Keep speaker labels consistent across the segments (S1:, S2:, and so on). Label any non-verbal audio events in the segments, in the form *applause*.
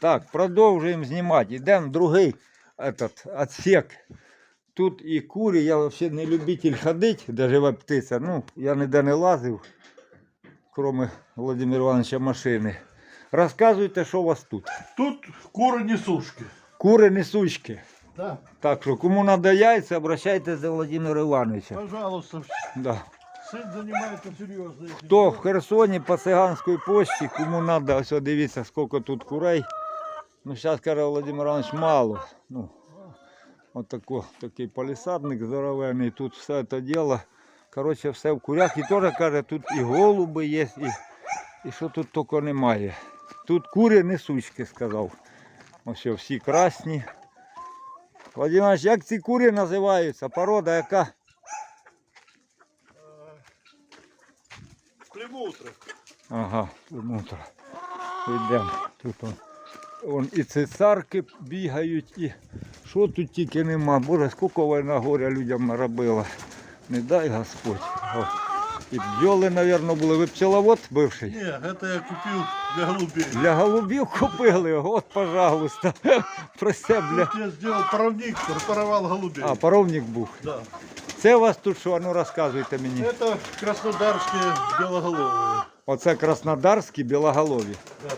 S1: Так, продовжуємо знімати. Йдемо в другий этот, отсек. Тут і курі, я взагалі не любитель ходити, де живе птиця. Ну, я ніде не лазив, крім Володимира Івановича машини. Розказуйте, що у вас тут.
S2: Тут куры несушки.
S1: Кури несучки.
S2: Да.
S1: Так що, кому треба яйця, обращайтеся до Володимира Івановича.
S2: Пожалуйста.
S1: Да.
S2: Серьезно.
S1: Хто в. Херсоні по циганській пошті, кому треба, ось дивіться, скільки тут курей. Ну, зараз, каже Володимир Іванович, мало. Ну, от тако, такий палісадник здоровенний, тут все це діло. Коротше, все в курях. І теж каже, тут і голуби є, і, і що тут тільки немає. Тут кури несучки, сказав. Ось всі красні. Володимир Іванович, як ці кури називаються? Порода яка?
S2: Племутра.
S1: Ага, внутрі. Йдемо. Тут он, он і цесарки бігають, і що тут тільки нема. Боже, скільки війна горя людям наробила. Не дай Господь. О. І бджоли, мабуть, були. Ви пчеловод бивший?
S2: Не, это я купил для голубей.
S1: Для голубів купили, от, пожалуйста. *laughs* Про це.
S2: Тут я сделал паровник, припаровал голубей.
S1: А, паровник був.
S2: Да.
S1: Це у вас тут що? Ну розказуйте мені.
S2: Это краснодарские белоголовые.
S1: Оце краснодарські білоголові.
S2: Да.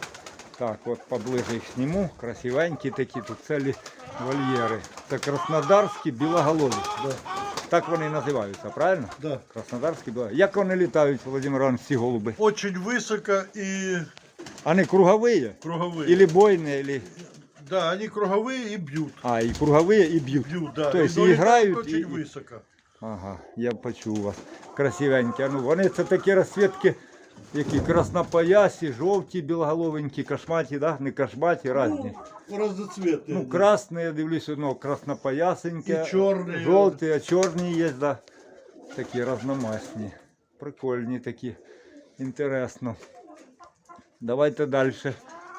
S1: Так, от поближе їх зніму. Красивенькі такі, тут цілі вольєри. Це краснодарські білоголові.
S2: Да.
S1: Так вони і називаються, правильно?
S2: Да.
S1: Краснодарські білоголові. Як вони літають, Володимир Іванович, ці голуби?
S2: Очень высоко и
S1: Вони кругові?
S2: круговые.
S1: Или бойні, или...
S2: Да, они круговые и бьют.
S1: А, і кругові, і б'ють.
S2: Бьют, да.
S1: То есть
S2: но
S1: и
S2: летают
S1: играют,
S2: очень
S1: и-
S2: высоко.
S1: Ага, я почув вас. Красивенькі. Ну, вони це такі розцвітки, які краснопоясі, жовті, білоголовенькі, кашматі, да? не кашматі, різні.
S2: Ну, разноцветные.
S1: Ну,
S2: они.
S1: красные, я дивлюсь, ну, краснопоясеньке.
S2: І чорні.
S1: Жовті, а чорні є, да. Такі разномасні. Прикольні такі. Інтересно. Давайте далі.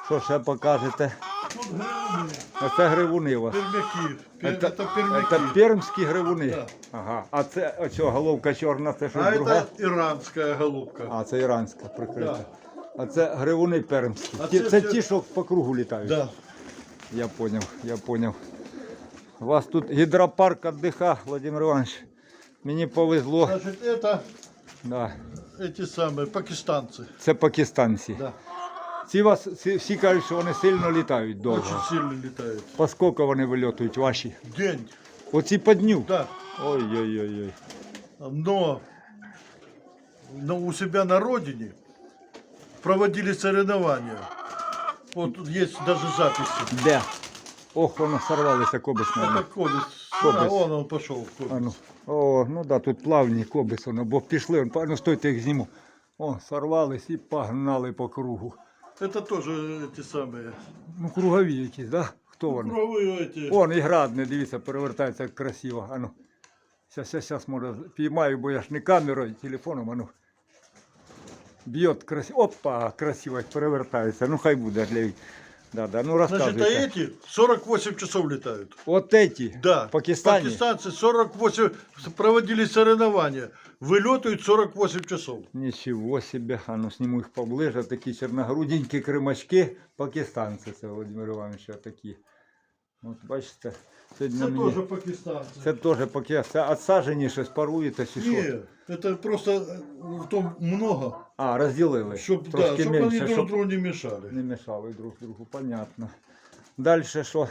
S1: Що ще покажете?
S2: Тут гривны,
S1: А це гривуни у вас.
S2: пермяки. Пер-
S1: Це,
S2: Это пермяки.
S1: це пермські гривуни.
S2: Да.
S1: Ага. А це оцього головка чорна, це щось
S2: А
S1: друге?
S2: это иранская голубка.
S1: А, це іранська прикрита. А це гривуни пермські.
S2: А
S1: Ті-
S2: це
S1: це
S2: все-
S1: ті, що по кругу літають.
S2: Да.
S1: Я понял, я понял. У вас тут гідропарк отдыха, Владимир Иванович. Мені повезло.
S2: Значит, это
S1: Да.
S2: эти самые пакистанцы.
S1: Це пакистанці.
S2: Да.
S1: Ці вас ці, всі кажуть, що вони сильно літають довго.
S2: Очень сильно летают.
S1: По скільки вони вильотують ваші?
S2: День.
S1: Оці по дню.
S2: Да.
S1: Ой-ой-ой.
S2: Но, но у себя на родине проводили соревнования. Вот тут есть даже записи.
S1: Де? Ох, воно сорвалося кобис,
S2: Это
S1: мабуть.
S2: Кобис.
S1: Кобис.
S2: Да, вон он пошел. Кобис.
S1: А ну. О, ну да, тут плавні кобис, воно, бо пішли, он, ну стойте, їх зніму. О, сорвались і погнали по кругу.
S2: Это тоже эти самые.
S1: Ну, кругові якісь, да? Хто вони?
S2: Круговые эти.
S1: Вон і градне, дивіться, перевертається як красиво. Ану. Сейчас, сейчас, сейчас, може, піймаю, бо я ж не камерою, телефоном, ану. Б'є красиво. Опа, красиво як перевертається. Ну хай буде для ві- Да, да, ну
S2: Значит, а
S1: розказуйте.
S2: эти 48 часов летают.
S1: От эти
S2: Да.
S1: в Пакистані.
S2: Пакистанцы 48 проводили соревнования. Вылетают 48 часов.
S1: Нічого себе, а ну сніму їх поближе, такі чорногруденькі кримачки, пакистанці, це Володимир Іванович, такі. От бачите, сьогодні
S2: Это
S1: мені...
S2: тоже пакистанцы.
S1: Це теж пакет. Це отсаджені щось паруєте чи що?
S2: Не, это просто э, в том много,
S1: А, розділили.
S2: чтобы да,
S1: Трошки
S2: чтоб
S1: менше,
S2: они друг
S1: щоб
S2: другу не мешали.
S1: не мішали друг другу, понятно. Далі що?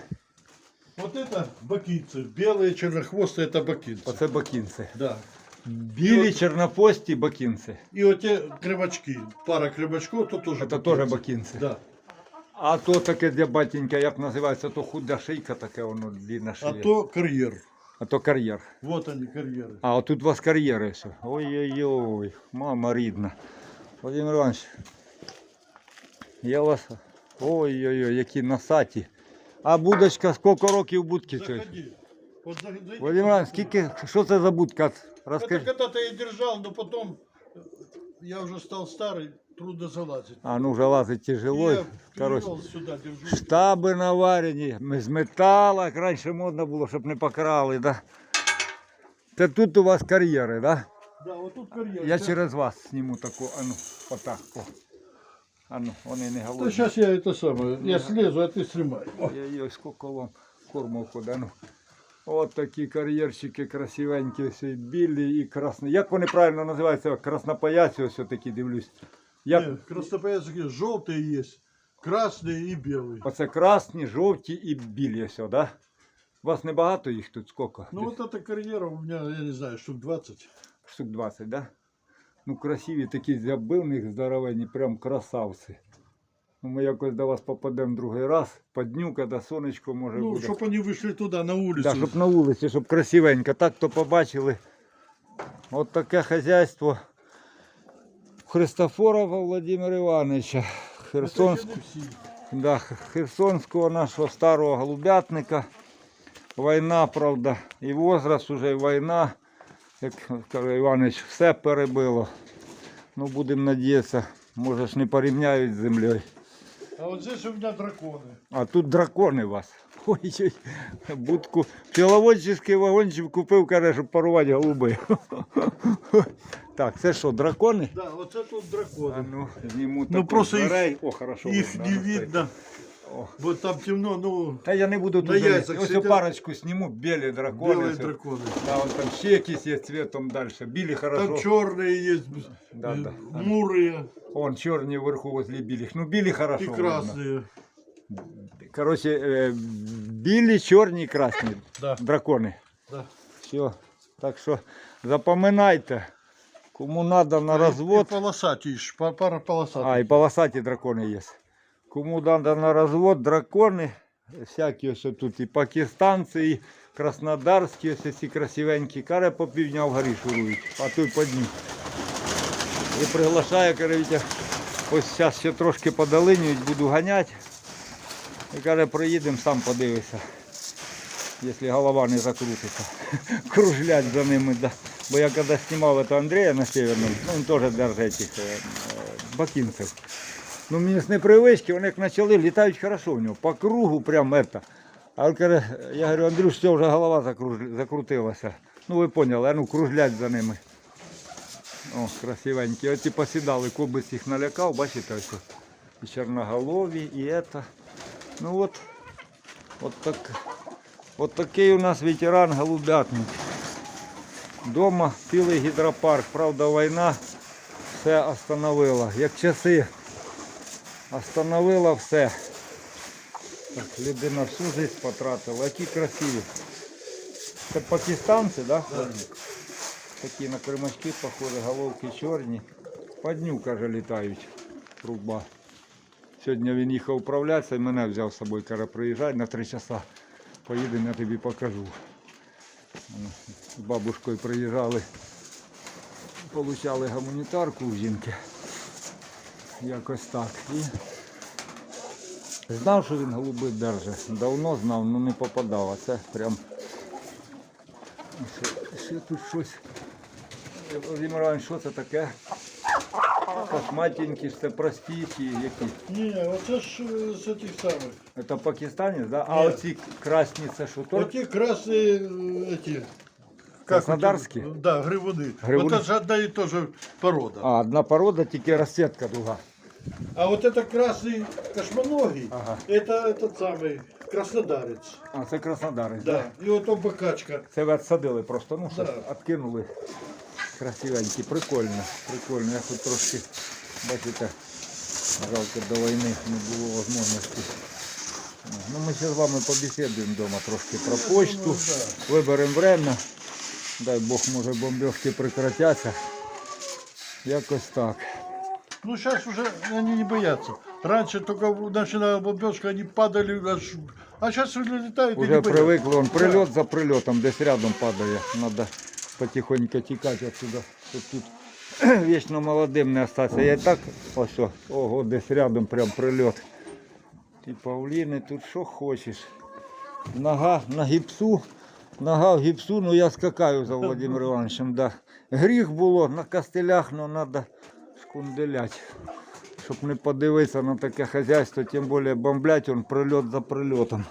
S2: Вот это бакинцы, белые чернохвостые это бакинцы.
S1: Оце бакінці.
S2: Да.
S1: Білі чорнопості бакінці.
S2: И вот те крыбачки, пара крыбачков, то тоже
S1: Це теж бакінці.
S2: Да.
S1: А то таке для батенька, як називається, то худа шийка таке, воно длинна
S2: А
S1: шия.
S2: то карьер.
S1: а то кар'єр.
S2: Вот они, карьеры.
S1: А, от тут у вас кар'єри все. Ой-ой-ой, мама рідна. Володимир Іванович, я вас. Ой-ой-ой, які носаті. А будочка, скільки років будки цієї?
S2: Заходи. Вот за- зайди.
S1: Володимир Іванович, скільки, що це за будка?
S2: Это
S1: Розкажи.
S2: когда-то я держал, но потом э, я уже стал старый, трудно залазить.
S1: А ну вже лазить тяжело.
S2: я
S1: Короче,
S2: перевел сюда, держу.
S1: штаби наварені, ми з металу, як раніше модно було, щоб не покрали, да? Це тут у вас кар'єри, да?
S2: Да, вот тут карьер.
S1: Я
S2: Это-
S1: через вас зніму таку, а ну, отак. О. А ну, вони не
S2: Да
S1: голодні.
S2: сейчас я это самое, я слезу, а ты снимай. О,
S1: Я її скільки вам корму подану. От такі кар'єрчики красивенькі, ось і білі і красні. Як вони правильно називаються? Краснопаяці, ось такі дивлюсь. Як
S2: Нет, краснополянские желтые есть, красные и белые.
S1: оце красні, жовті і білі, ось, да? У вас небагато їх тут скільки?
S2: Ну вот эта карьера у меня, я не знаю, штук 20.
S1: Штук 20, да? Ну, красиві такі забивних, здоровенні, прям красавці. Ну, ми якось до вас попадемо другий раз, по дню, коли сонечко може
S2: Ну,
S1: буде.
S2: чтобы они вышли туда, на улицу.
S1: Да, щоб на вулиці, щоб красивенько. Так то побачили. От таке хазяйство Христофорова Володимира Івановича.
S2: Это
S1: Херсонського,
S2: еще не все.
S1: да, Херсонського нашого старого голубятника. Війна, правда, і возраст уже, і війна. Як каже Іванович, все перебило. Ну, будемо надіятися, може ж не порівняють з землею.
S2: А вот здесь у меня драконы.
S1: А тут дракони у вас. Ой-ой, будку. Пчеловодчий вагончик купив, каже, щоб парувати голуби. Так, це що, дракони?
S2: Да, вот это вот
S1: А
S2: драконы.
S1: ну, зніму
S2: Ну,
S1: таку
S2: просто
S1: з
S2: їх-
S1: дверей. О, хорошо.
S2: Их
S1: видно,
S2: не
S1: ну, стоїть.
S2: видно.
S1: О.
S2: Вот там темно, ну,
S1: Та я не буду
S2: На
S1: тут залізти.
S2: яйцях
S1: Ось
S2: сидять.
S1: парочку зніму, білі дракони.
S2: белые
S1: все.
S2: драконы.
S1: Да, вон там ще якісь є цвітом далі. Білі хорошо.
S2: Там черные есть,
S1: Да,
S2: э,
S1: да.
S2: мурые
S1: Вон чорні вверху возле білих. Ну, білі хорошо.
S2: и
S1: видно.
S2: красные.
S1: Короче, е, білі, чорні і красні.
S2: Да,
S1: Дракони.
S2: да.
S1: Все. Так що запам'ятайте, кому треба на
S2: И
S1: розвод.
S2: полосатые, ещё, па- пара полосатых.
S1: А, і полосаті дракони є. Кому треба на розвод, дракони, всякі ось тут і пакистанці, і краснодарські, ось ці красивенькі, каре по півдня вгорі шурують, а то й по дню. І приглашає, каже, ось зараз ще трошки подолинюють, буду ганяти. І каже, приїдемо, сам подивишся. Якщо голова не закрутиться. *laughs* Кружлять за ними, да. Бо я коли знімав Андрія на Северному, він теж держить цих е, е, бакінців. Ну мені з непривички, вони як почали, літають хорошо в нього. По кругу прям это. А я говорю, Андрюш, все, вже голова закруж- закрутилася. Ну ви поняли, ну кружлять за ними. О, красивенькі. Оці посідали, кобець їх налякав, бачите, ось. І чорноголові, і это. Ну от, от так. От такий у нас ветеран голубятник. Дома цілий гідропарк. Правда, війна все остановила. Як часи остановила все. Так, людина всю життя потратила. Які красиві. Це пакистанці, да? Такі на кримачки похожі, головки чорні. По дню, каже, літають. Труба. Сьогодні він їхав управлятися і мене взяв з собою, каже, приїжджай на три часа. Поїдемо, я тобі покажу. З бабушкою приїжджали, получали гуманітарку у жінки Якось так. І знав, що він голуби держить. Давно знав, але не попадав. А це прям. Ще, ще тут щось. Володимир Іванович, що це таке? Косматенькі, це прості чи які?
S2: Не, вот это ж э, с этих самых.
S1: Це пакистанець, да? А
S2: Ні.
S1: оці красні це що?
S2: Вот
S1: Торт?
S2: те красные э, эти.
S1: Краснодарские?
S2: эти? Да, гривуны.
S1: Гривуны.
S2: Вот это же одна и та же порода. А,
S1: А, одна порода, тільки розсітка друга.
S2: вот это красный кошмоногий,
S1: Ага.
S2: это этот самый краснодарец.
S1: А, це Краснодарець, да?
S2: Да. И вот он бакачка.
S1: Це ви відсадили просто, ну щось
S2: Да.
S1: відкинули. Красивенькі, прикольно, прикольно. Я тут трошки, бачите, жалко до війни не було можливості. Ну, ми ще з вами побесідуємо вдома трошки про почту.
S2: думаю,
S1: Виберемо время. Дай Бог, може бомбежки прекратяться. Якось так.
S2: Ну, сейчас уже они не боятся. Раньше только начинала бомбежка, они падали аж... А сейчас летают и
S1: Уже
S2: не боятся.
S1: привикли, он прильот за прильотом, десь рядом падає. Надо потихоньку тікати отсюда. Щоб тут *clears throat* вічно молодим не остатися. Я і так ось, ого, десь рядом прям прильот. Ті павліни, тут що хочеш. Нога на гіпсу, нога в гіпсу, ну я скакаю за Володимиром Івановичем. Да. Гріх було на костелях, але треба шкунделять. Щоб не подивитися на таке хазяйство, тим більше бомблять он прильот за прильотом.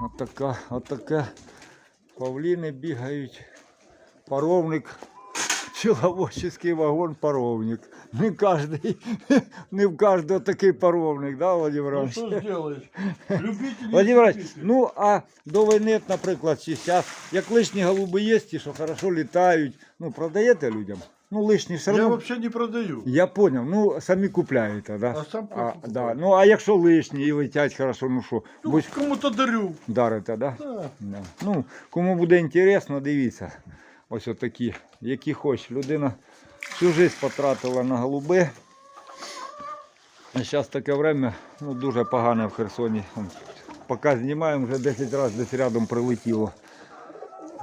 S1: Отака, отаке. Павліни бігають. Паровник пчеловодчий вагон паровник. Не кожний, *laughs* не в кожного такий паровник, да, Владимир
S2: Ну
S1: Іванович?
S2: что сделаешь?
S1: Владимир Іванович, ну а до війни, наприклад, чи зараз, як лишні голуби є, ті, що хорошо літають, ну продаєте людям? Ну, лишні все
S2: Я
S1: одно.
S2: вообще не продаю.
S1: Я поняв, ну самі купляєте, да?
S2: А сам
S1: а, да. Ну а якщо лишні і летять хорошо, ну що,
S2: Ну,
S1: будь
S2: кому-то дарю.
S1: дарите, да?
S2: Да.
S1: Да. Ну, кому буде інтересно, дивіться. Ось отакі, які хоч. Людина всю життя потратила на голуби. Зараз таке время ну, дуже погане в Херсоні. Поки знімаємо, вже 10 разів десь рядом прилетіло.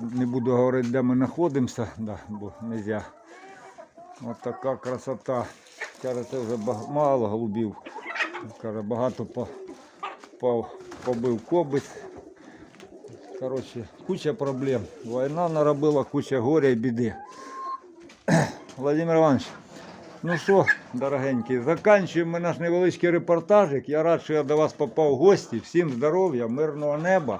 S1: Не буду говорити, де ми знаходимося, да, бо не можна. Ось така красота. Каже, це вже мало голубів. Багато по, по, побив кобець. Коротше, куча проблем. Війна наробила куча горя і біди. *clears throat* Владимир Іванович, ну що, дорогенькі, закінчуємо наш невеличкий репортажик. Я рад, що я до вас попав в гості. Всім здоров'я, мирного неба.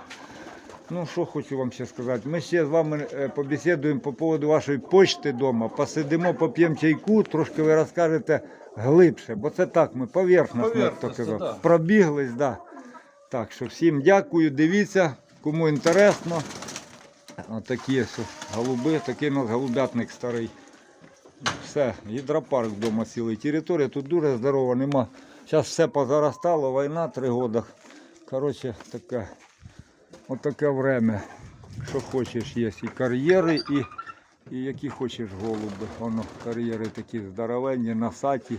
S1: Ну, що хочу вам ще сказати. Ми ще з вами е, побесідуємо по поводу вашої почти вдома. Посидимо, поп'ємо чайку, трошки ви розкажете глибше, бо це так, ми поверхностно, як то
S2: Поверхностно,
S1: казав.
S2: да.
S1: Пробіглись, да. Так що всім дякую, дивіться, кому інтересно. Отакі голуби, такий у нас голубятник старий. Все, гідропарк вдома цілий. Територія тут дуже здорова, нема. Зараз все позаростало, війна три роки. Коротше, таке, отаке время. Що хочеш, є і кар'єри, і, і які хочеш голуби. Воно кар'єри такі здоровенні, насаті.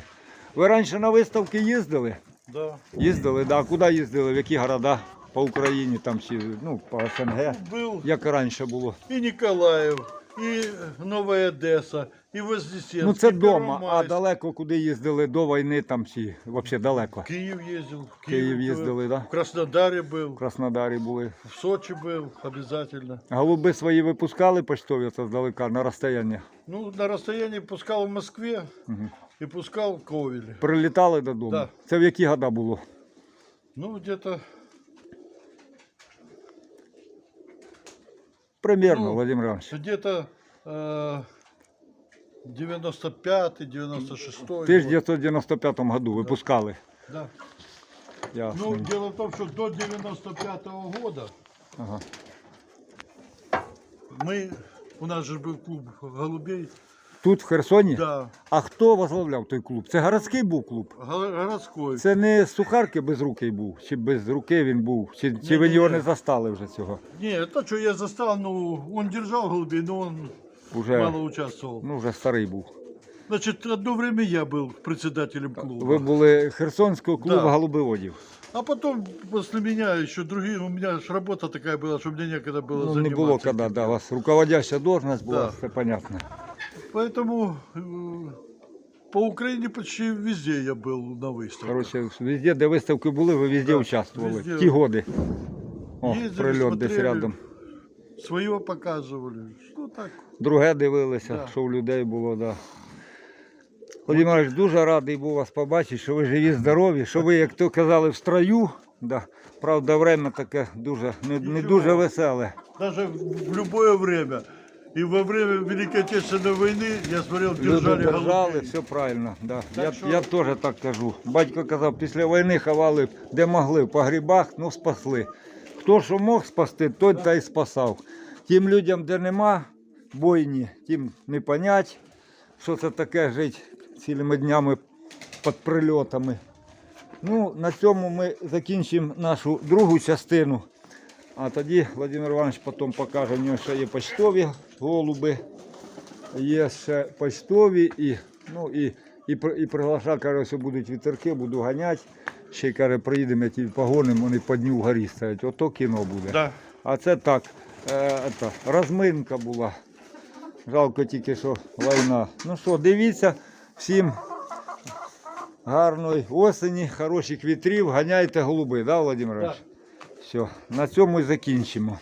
S1: Ви раніше на виставки їздили?
S2: Да.
S1: Їздили, да. Куди їздили? В які города? По Україні там чи ну, по СНГ.
S2: Был
S1: Як раніше було?
S2: и Николаев, и Новая Одесса, и Вознесенск.
S1: Ну це
S2: и
S1: вдома, а
S2: Первомайск.
S1: далеко куди їздили до війни там чи взагалі далеко.
S2: В Киев ездил. В
S1: Київ
S2: был,
S1: їздили, да?
S2: В Краснодаре был.
S1: В Краснодарі були.
S2: В Сочи был обязательно.
S1: Голуби свої випускали почтові це здалека на розстояння.
S2: Ну, на расстоянии пускал в Москве
S1: Мгм.
S2: и пускал в Ковеле.
S1: Прилітали додому.
S2: Да.
S1: Це в які года було?
S2: Ну, где-то
S1: Примерно,
S2: Ну,
S1: Владимир Іванович.
S2: где-то э, 95-й, 96-й.
S1: В 1995 году випускали.
S2: Да.
S1: Ясно.
S2: Ну, дело в том, что до 95-го года
S1: Ага.
S2: мы, у нас же был клуб голубей,
S1: Тут в Херсоні?
S2: да,
S1: А хто возглавляв той клуб? Це городський був клуб?
S2: го- городской.
S1: Це не сухарки без руки був, чи без руки він був, чи, чи ви
S2: Ні-ні-ні.
S1: його не застали вже цього?
S2: Не, то, что я застал, ну, он держал голубей, но он
S1: Уже,
S2: мало участвовал.
S1: ну, вже старий був.
S2: Значит, одно время я был председателем клуба.
S1: Ви були Херсонського клубу
S2: Да.
S1: голубиводів.
S2: А потом после меня еще другие, у меня ж работа такая была, что мне некогда было
S1: Ну, не
S2: заниматься.
S1: було коли, да, у вас руководяща должность була,
S2: Да.
S1: все понятно.
S2: Поэтому э, по Украине почти везде я был на выставках.
S1: Коротше, везде, де виставки були, ви везде
S2: Да,
S1: участвували.
S2: везде.
S1: В ті годи. О,
S2: Їздили,
S1: прильот десь
S2: смотрели.
S1: рядом.
S2: Свое показывали. Ну так.
S1: Друге дивилися,
S2: Да.
S1: що в людей було, да. Володимир Іванович, дуже радий був вас побачити, що ви живі, здорові, що ви, як то казали, в строю. Да. Правда, время таке дуже, не, не
S2: Нічого.
S1: дуже веселе.
S2: Даже в в любое время. И во время Великой Отечественной войны, я смотрел,
S1: Люди
S2: держали
S1: держали,
S2: голубей.
S1: все правильно. Да.
S2: Так
S1: Я,
S2: що-
S1: я теж так кажу. Батько казав, після війни ховали де могли, в погрібах, ну спасли. Хто що мог спасти, той та й спасав. Тим людям, де нема бойні, тим не понять, що це таке жити цілими днями під прильотами. Ну, на цьому ми закінчимо нашу другу частину. А тоді Владимир Іванович потім покаже, в нього ще є почтові голуби є ще почтові і, ну, і, і, і приглашав, каже, ось будуть вітерки, буду ганяти. Ще й каже, приїдемо, ті погонимо, вони по дню вгорі стоять. Ото кіно буде.
S2: Да.
S1: А це так, е, ета, розминка була. Жалко тільки, що війна. Ну що, дивіться, всім гарної осені, хороших вітрів, ганяйте голуби, да, Володимир?
S2: Так.
S1: Все, на цьому і закінчимо.